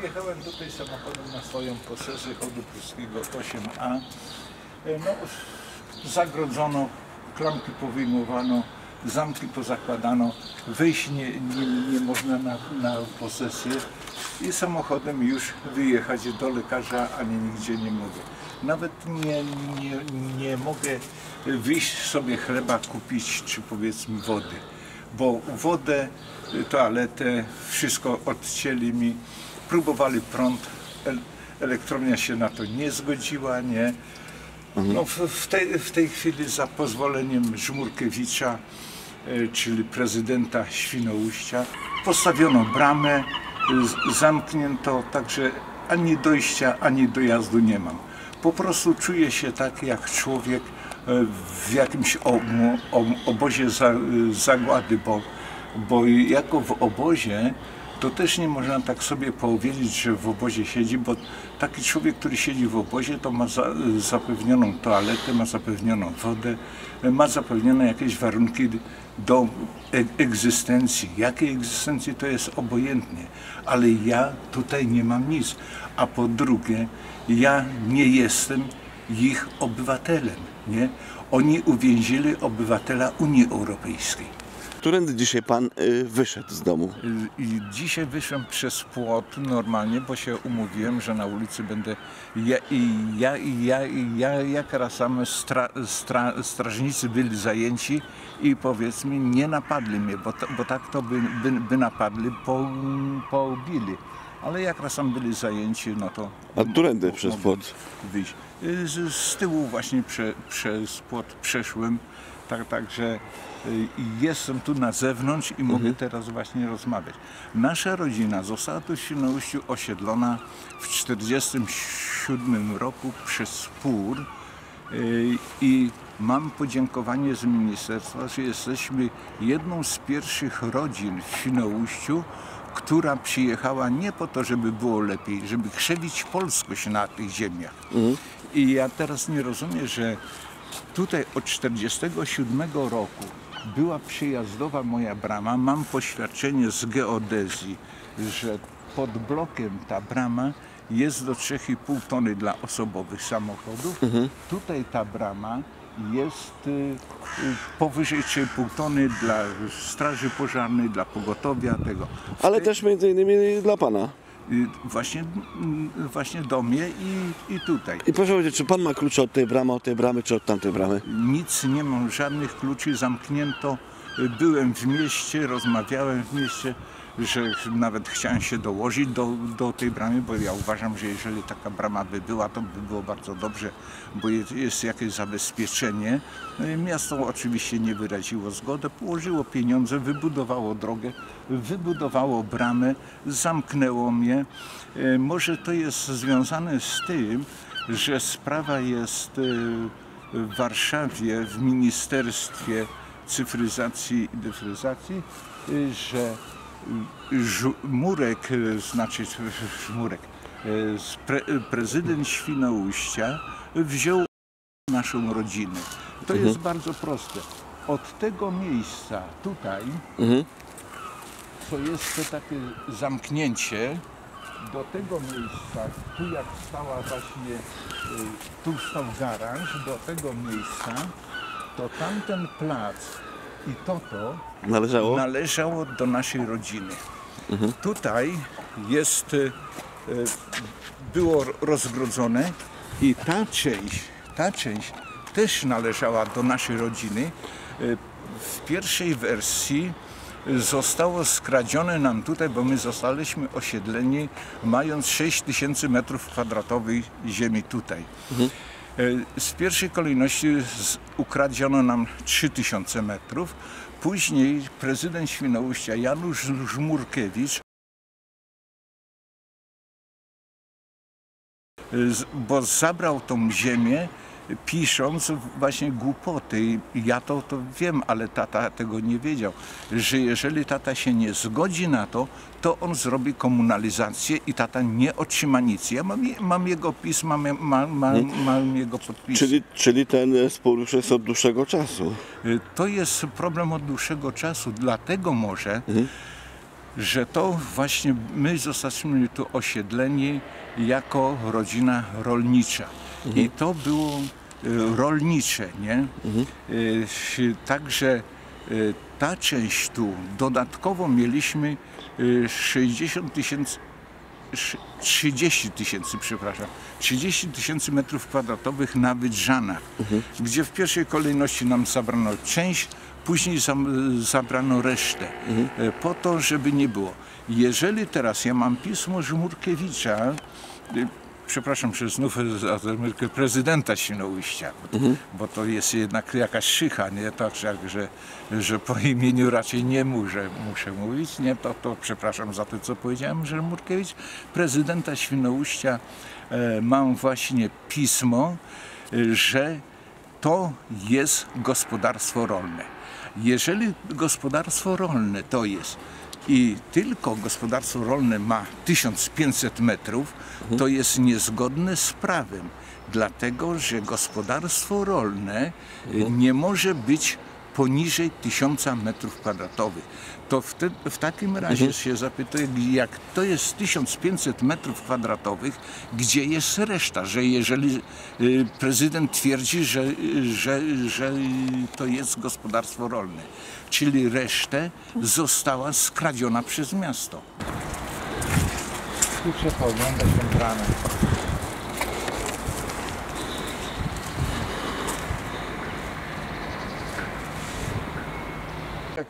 wjechałem tutaj samochodem na swoją posesję chodu pruskiego 8A. E, No, zagrodzono, klamki powyjmowano, zamki pozakładano, wyjść nie, nie, nie można na, na posesję i samochodem już wyjechać do lekarza, ani nigdzie nie mogę. Nawet nie, nie, nie mogę wyjść sobie chleba kupić, czy powiedzmy wody, bo wodę, toaletę, wszystko odcięli mi, próbowali prąd, el- elektrownia się na to nie zgodziła, nie. No, w, tej, w tej chwili za pozwoleniem Żmurkiewicza, e, czyli prezydenta Świnoujścia, postawiono bramę, zamknięto, także ani dojścia, ani dojazdu nie mam. Po prostu czuję się tak jak człowiek e, w jakimś obozie za, zagłady, bo, bo jako w obozie to też nie można tak sobie powiedzieć, że w obozie siedzi, bo taki człowiek, który siedzi w obozie, to ma za, zapewnioną toaletę, ma zapewnioną wodę, ma zapewnione jakieś warunki do e egzystencji. Jakiej egzystencji to jest obojętnie, ale ja tutaj nie mam nic. A po drugie, ja nie jestem ich obywatelem, nie? Oni uwięzili obywatela Unii Europejskiej. Którędy dzisiaj pan y, wyszedł z domu? I dzisiaj wyszłem przez płot normalnie, bo się umówiłem, że na ulicy będę ja i ja i ja i ja jak raz same stra, stra, strażnicy byli zajęci i powiedzmy nie napadli mnie, bo, to, bo tak to by, by, by napadli, po, poubili. Ale jak raz sam byli zajęci, no to A którędy przez płot? wyjść. Y, Z, z tyłu właśnie prze, przez płot przeszłem, tak, także y, jestem tu na zewnątrz i mogę teraz właśnie rozmawiać. Nasza rodzina została tu w Świnoujściu osiedlona w 1947 roku przez spór y, i mam podziękowanie z ministerstwa, że jesteśmy jedną z pierwszych rodzin w Świnoujściu, która przyjechała nie po to, żeby było lepiej, żeby krzewić polskość na tych ziemiach. I ja teraz nie rozumiem, że tutaj od 1947 roku była przyjazdowa moja brama, mam poświadczenie z geodezji, że pod blokiem ta brama jest do 3,5 tony dla osobowych samochodów. Tutaj ta brama jest y, y, powyżej 3,5 tony dla straży pożarnej, dla pogotowia tego. Ale też między innymi dla pana. Y, Właśnie, mm, właśnie do mnie i, i tutaj. I proszę powiedzieć, czy pan ma klucze od tej bramy, od tej bramy, czy od tamtej bramy? Nic nie mam, żadnych kluczy, zamknięto. Byłem w mieście, rozmawiałem w mieście, że nawet chciałem się dołożyć do, do tej bramy, bo ja uważam, że jeżeli taka brama by była, to by było bardzo dobrze, bo jest, jakieś zabezpieczenie. No Miasto oczywiście nie wyraziło zgody, położyło pieniądze, wybudowało drogę, wybudowało bramę, zamknęło mnie. E, Może to jest związane z tym, że sprawa jest e, w Warszawie, w Ministerstwie Cyfryzacji i Dyfryzacji, y, że Żmurek, y, znaczy Żmurek, y, z pre, prezydent Świnoujścia wziął naszą rodzinę. To jest bardzo proste. Od tego miejsca tutaj, co jest to takie zamknięcie, do tego miejsca, tu jak stała właśnie, tu stał garaż, do tego miejsca, to tamten plac i to to Należało? należało do naszej rodziny. Tutaj jest, y, y, było rozgrodzone i ta część, ta część też należała do naszej rodziny. Y, W pierwszej wersji zostało skradzione nam tutaj, bo my zostaliśmy osiedleni mając 6 tysięcy metrów kwadratowych ziemi tutaj. E, Z pierwszej kolejności ukradziono nam 3000 metrów. Później prezydent Świnoujścia Janusz Żmurkiewicz, e, bo zabrał tą ziemię pisząc właśnie głupoty. Ja to, to wiem, ale tata tego nie wiedział, że jeżeli tata się nie zgodzi na to, to on zrobi komunalizację i tata nie otrzyma nic. Ja mam, mam jego pisma, mam, mam, mam, mam jego podpis. Czyli, czyli ten spór już jest od dłuższego czasu. Y, To jest problem od dłuższego czasu, dlatego może, że to właśnie my zostaliśmy tu osiedleni jako rodzina rolnicza. I to było y, rolnicze, nie? Y, Także ta część tu, dodatkowo mieliśmy y, 60 tysięcy, sz- 30 tysięcy, przepraszam, 30 tysięcy metrów kwadratowych na Wydrzanach, gdzie w pierwszej kolejności nam zabrano część, później zabrano resztę, e, po to, żeby nie było. Jeżeli teraz ja mam pismo Żmurkiewicza, przepraszam, że znów Amerykę prezydenta Świnoujścia, bo, bo to jest jednak jakaś szycha, nie? Tak, że, że, że po imieniu raczej nie muszę, muszę mówić, nie? To, to przepraszam za to, co powiedziałem, że Murkiewicz, prezydenta Świnoujścia e, mam właśnie pismo, e, że to jest gospodarstwo rolne. Jeżeli gospodarstwo rolne to jest i tylko gospodarstwo rolne ma 1500 metrów, to jest niezgodne z prawem, dlatego że gospodarstwo rolne y, nie może być poniżej 1000 metrów kwadratowych. To w, te, w takim razie się zapytuję, jak to jest 1500 metrów kwadratowych, gdzie jest reszta, że jeżeli y, prezydent twierdzi, że, że, że to jest gospodarstwo rolne, czyli resztę została skradziona przez miasto. Tu trzeba oglądać tę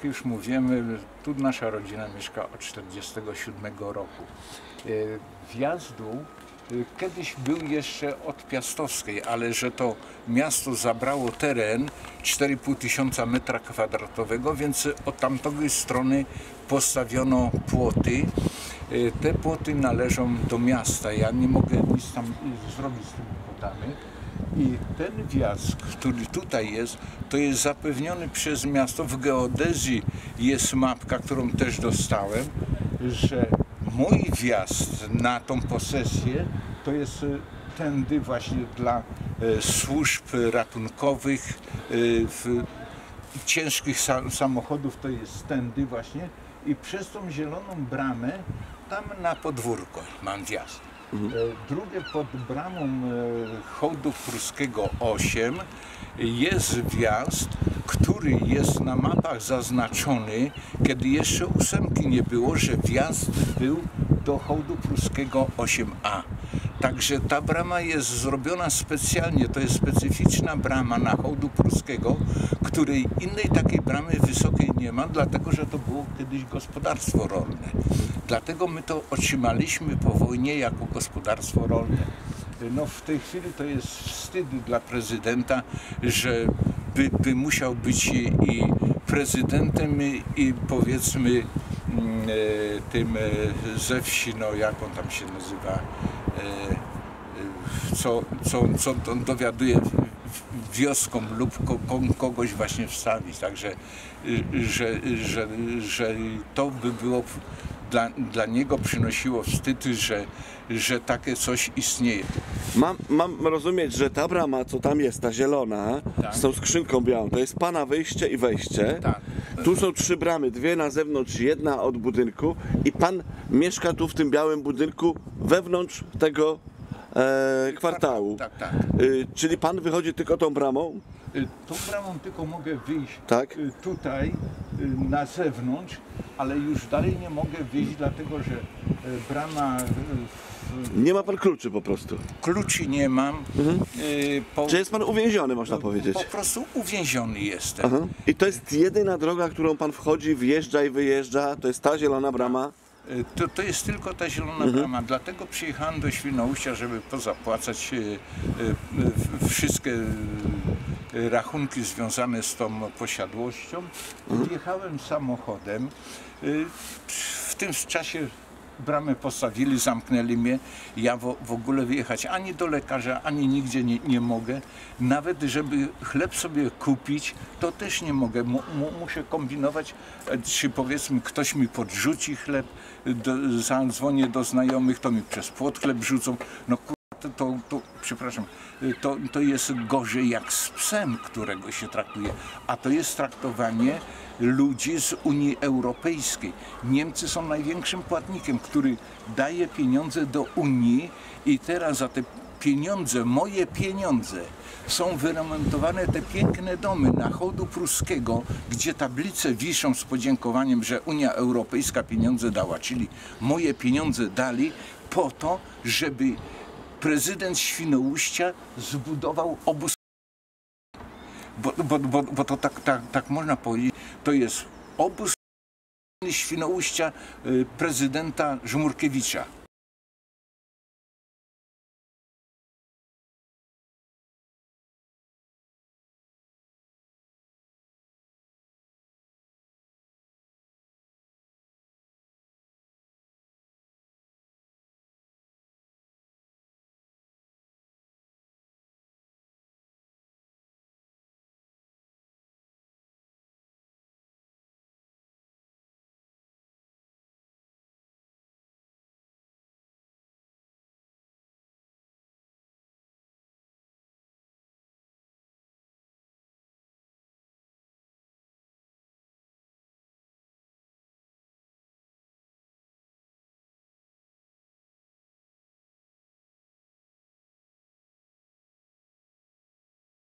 już mówimy, tu nasza rodzina mieszka od 1947 roku. E, Wjazd dół e, kiedyś był jeszcze od Piastowskiej, ale że to miasto zabrało teren 4,5 tysiąca metra kwadratowego, więc od tamtej strony postawiono płoty. E, Te płoty należą do miasta. Ja nie mogę nic tam zrobić z tymi płotami. I ten wjazd, który tutaj jest, to jest zapewniony przez miasto. W geodezji jest mapka, którą też dostałem, że mój wjazd na tą posesję to jest e, tędy właśnie dla e, służb ratunkowych, w, ciężkich sa- samochodów to jest tędy właśnie i przez tą zieloną bramę tam na podwórko mam wjazd. E, Drugie pod bramą e, hołdu pruskiego 8 jest wjazd, który jest na mapach zaznaczony, kiedy jeszcze ósemki nie było, że wjazd był do hołdu pruskiego 8A. Także ta brama jest zrobiona specjalnie, to jest specyficzna brama na hołdu pruskiego, której innej takiej bramy wysokiej nie ma, dlatego że to było kiedyś gospodarstwo rolne. Dlatego my to otrzymaliśmy po wojnie jako gospodarstwo rolne. No w tej chwili to jest wstyd dla prezydenta, że by, by musiał być i, i prezydentem i, i powiedzmy mm, e, tym e, ze wsi, no jak on tam się nazywa, co, co, co on dowiaduje wioskom lub ko, ko, kogoś właśnie wstawić. Także, y, że, że, że to by było dla, dla niego przynosiło wstyd, że, że takie coś istnieje. Mam, mam rozumieć, że ta brama, co tam jest, ta zielona, Tak. z tą skrzynką białą, to jest pana wyjście i wejście. Tak. Tu są trzy bramy, dwie na zewnątrz, jedna od budynku i pan mieszka tu w tym białym budynku wewnątrz tego e, kwartału. Tak, tak. Y, czyli pan wychodzi tylko tą bramą? Y, Tą bramą tylko mogę wyjść Tak. y, tutaj na zewnątrz, ale już dalej nie mogę wyjść, dlatego że y, brama w- Nie ma pan kluczy po prostu. kluczy nie mam. y, Po, Czy jest pan uwięziony, można po powiedzieć? prostu uwięziony jestem. Aha. I to jest jedyna droga, którą pan wchodzi, wjeżdża i wyjeżdża, to jest ta zielona brama. To, to jest tylko ta zielona Mhm. brama, dlatego przyjechałem do Świnoujścia, żeby pozapłacać wszystkie rachunki związane z tą posiadłością. Mhm. Wjechałem samochodem. Y, W tym czasie bramę postawili, zamknęli mnie. Ja w, w ogóle wyjechać ani do lekarza, ani nigdzie nie, nie mogę. Nawet żeby chleb sobie kupić, to też nie mogę. Mu, mu, muszę kombinować, e, czy powiedzmy ktoś mi podrzuci chleb, do, zadzwonię do znajomych, to mi przez płot chleb rzucą. No to, to, to, przepraszam, y, to, to jest gorzej jak z psem, którego się traktuje. A to jest traktowanie ludzi z Unii Europejskiej. Niemcy są największym płatnikiem, który daje pieniądze do Unii i teraz za te pieniądze, moje pieniądze, są wyremontowane te piękne domy na chodu pruskiego, gdzie tablice wiszą z podziękowaniem, że Unia Europejska pieniądze dała, czyli moje pieniądze dali po to, żeby prezydent Świnoujścia zbudował obóz bo, bo, bo, bo to tak, tak, tak można powiedzieć, to jest obóz Świnoujścia y, prezydenta Żmurkiewicza.